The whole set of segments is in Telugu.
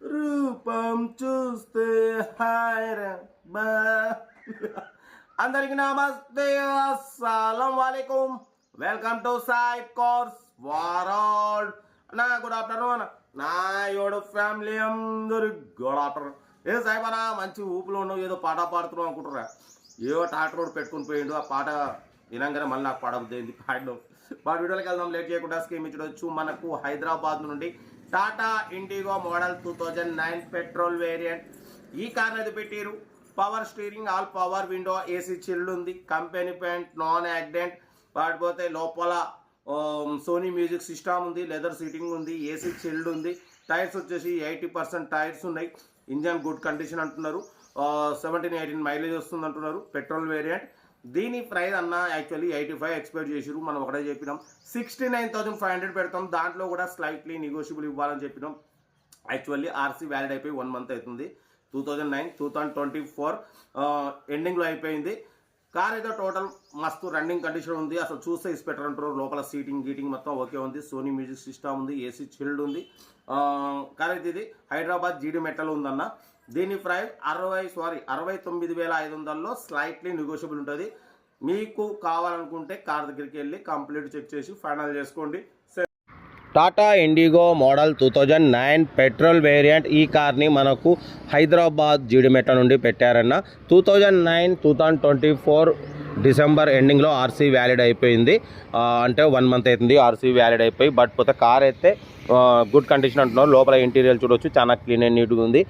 రూపం చూస్తే హాయ్ అందరికి నమస్తే అస్సలం వాలేకుం. Welcome to Sai cars world నా గుడ్ ఆఫ్టర్నూన్. నా యోడు ఫ్యామిలీ అందరు గుడ్ ఆఫ్టర్నూన్. ఏ సాయిబనా మంచి ఊపులో ఉన్నావు ఏదో పాట పాడుతున్నావు అనుకుంటురా ఏదో టాక్టర్ రోడ్ పెట్టుకుని పోయిండు ఆ పాట వినంగానే మళ్ళీ నాకు పాడబుద్ది పాడడం వాటి వీడియోకి వెళ్దాం. లేట్ చేయకుండా స్కీమ్ ఇచ్చవచ్చు మనకు హైదరాబాద్ నుండి Tata Indigo model two thousand nine petrol variant. ఈ కార్ అది పెట్టారు power steering all power window AC chilled ఉంది. కంపెనీ పెయింట్ నాన్ యాక్సిడెంట్ వాడిపోతే లోపల సోనీ మ్యూజిక్ సిస్టమ్ ఉంది. లెదర్ సీటింగ్ ఉంది. ఏసీ చిల్డ్ ఉంది. టైర్స్ వచ్చేసి ఎయిటీ పర్సెంట్ టైర్స్ ఉన్నాయి. ఇంజన్ గుడ్ కండిషన్ అంటున్నారు. సెవెంటీన్ ఎయిటీన్ మైలేజ్ వస్తుంది అంటున్నారు పెట్రోల్ వేరియంట్ దీని ప్రైస్ అన్న యాక్చువల్లీ ఎయిటీ ఫైవ్ ఎక్స్పెక్ట్ చేసిరు మనం ఒకటే చెప్పినాం. Sixty nine thousand five hundred పెడతాం. దాంట్లో కూడా స్లైట్లీ నెగోషియబుల్ ఇవ్వాలని చెప్పినాం. యాక్చువల్లీ ఆర్సీ వ్యాలిడ్ అయిపోయి వన్ మంత్ అవుతుంది. Two thousand nine two thousand twenty four ఎండింగ్లో అయిపోయింది. కార్ అయితే టోటల్ మస్తు రన్నింగ్ కండిషన్ ఉంది. అసలు చూస్తే ఇస్పెటర్ అంటారు. లోపల సీటింగ్ గీటింగ్ మొత్తం ఓకే ఉంది. సోనీ మ్యూజిక్ సిస్టమ్ ఉంది. ఏసీ చిల్డ్ ఉంది. కార్ అయితే ఇది హైదరాబాద్ జీడి మెటల్ ఉందన్న. దీని ప్రైస్ అరవై సారీ అరవై తొమ్మిది వేల ఐదు వందల్లో స్లైట్లీ నెగోషియబుల్ ఉంటుంది. మీకు కావాలనుకుంటే కార్ దగ్గరికి వెళ్ళి కంప్లీట్ చెక్ చేసి ఫైనల్ చేసుకోండి. Tata Indigo model two thousand nine petrol variant ఈ కార్ని మనకు హైదరాబాద్ జీడిమెట్ట నుండి పెట్టారన్న. Two thousand nine two thousand twenty four December ఎండింగ్లో ఆర్సీ వ్యాలిడ్ అయిపోయింది. అంటే వన్ మంత్ అవుతుంది ఆర్సీ వ్యాలిడ్ అయిపోయి బట్ పోతే కార్ అయితే గుడ్ కండిషన్ అంటున్నారు. లోపల ఇంటీరియర్ చూడొచ్చు. చాలా క్లీన్ అండ్ నీట్గా ఉంది.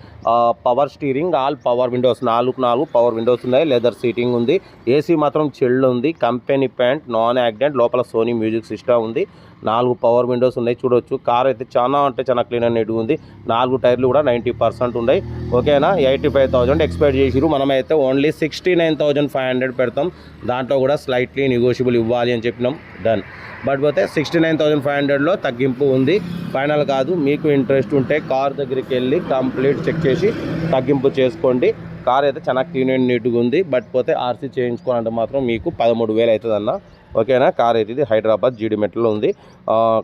Power steering all power windows నాలుగు నాలుగు పవర్ విండోస్ ఉన్నాయి. లెదర్ సీటింగ్ ఉంది. ఏసీ మాత్రం చెల్లు ఉంది. Company paint non accident. లోపల సోనీ మ్యూజిక్ సిస్టమ్ ఉంది. నాలుగు పవర్ విండోస్ ఉన్నాయి. చూడొచ్చు. కార్ అయితే చాలా అంటే చాలా క్లీన్ అండ్ నీట్గా ఉంది. నాలుగు టైర్లు కూడా నైంటీ పర్సెంట్ ఉన్నాయి. ఓకేనా? ఎయిటీ ఫైవ్ థౌసండ్ ఎక్స్పెక్ట్ చేసిరు మనమైతే only sixty nine thousand five hundred పెడతాం. దాంట్లో కూడా స్లైట్లీ నెగోషియబుల్ ఇవ్వాలి అని చెప్పినాం. డన్ బట్ పోతే సిక్స్టీ నైన్ థౌసండ్ ఫైవ్ హండ్రెడ్లో తగ్గింపు ఉంది. ఫైనల్ కాదు. మీకు ఇంట్రెస్ట్ ఉంటే కార్ దగ్గరికి వెళ్ళి కంప్లీట్ చెక్ చేసి తగ్గింపు చేసుకోండి. కార్ అయితే చాలా క్లీన్ అండ్ నీట్గా ఉంది. బట్ పోతే ఆర్సీ చేయించుకోవాలంటే మాత్రం మీకు పదమూడు వేలు అవుతుంది అన్న ఓకేనా? కార్ అయితే ఇది హైదరాబాద్ జీడిమెట్లో ఉంది.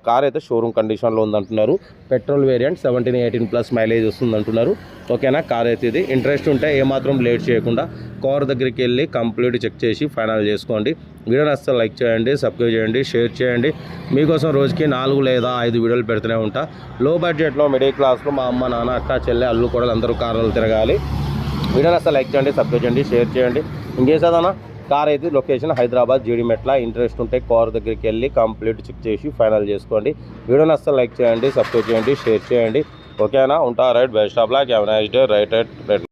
కార్ అయితే షోరూమ్ కండిషన్లో ఉందంటున్నారు. Petrol variant seventeen eighteen plus mileage వస్తుంది అంటున్నారు ఓకేనా? కార్ అయితే ఇది ఇంట్రెస్ట్ ఉంటే ఏమాత్రం లేట్ చేయకుండా కార్ దగ్గరికి వెళ్ళి కంప్లీట్ చెక్ చేసి ఫైనల్ చేసుకోండి. వీడియో నచ్చితే లైక్ చేయండి సబ్స్క్రైబ్ చేయండి షేర్ చేయండి. మీకోసం రోజుకి నాలుగు లేదా ఐదు వీడియోలు పెడుతూనే ఉంటా. లో బడ్జెట్లో మిడిల్ క్లాస్లో మా అమ్మ నాన్న అక్క చెల్లె అల్లు కూడా అందరూ కార్లు తిరగాలి. వీడియో నచ్చితే లైక్ చేయండి సబ్స్క్రైబ్ చేయండి షేర్ చేయండి. ఇంకేసేదన్నా కార్ అయితే లొకేషన్ హైదరాబాద్ జీడిమెట్ల ఇంట్రెస్ట్ ఉంటే కార్ దగ్గరికి వెళ్ళి కంప్లీట్ చెక్ చేసి ఫైనల్ చేసుకోండి. వీడియో నచ్చితే లైక్ చేయండి సబ్స్క్రైబ్ చేయండి షేర్ చేయండి. ఓకేనా? ఉంటా right best of luck. Have nice day. Right right right.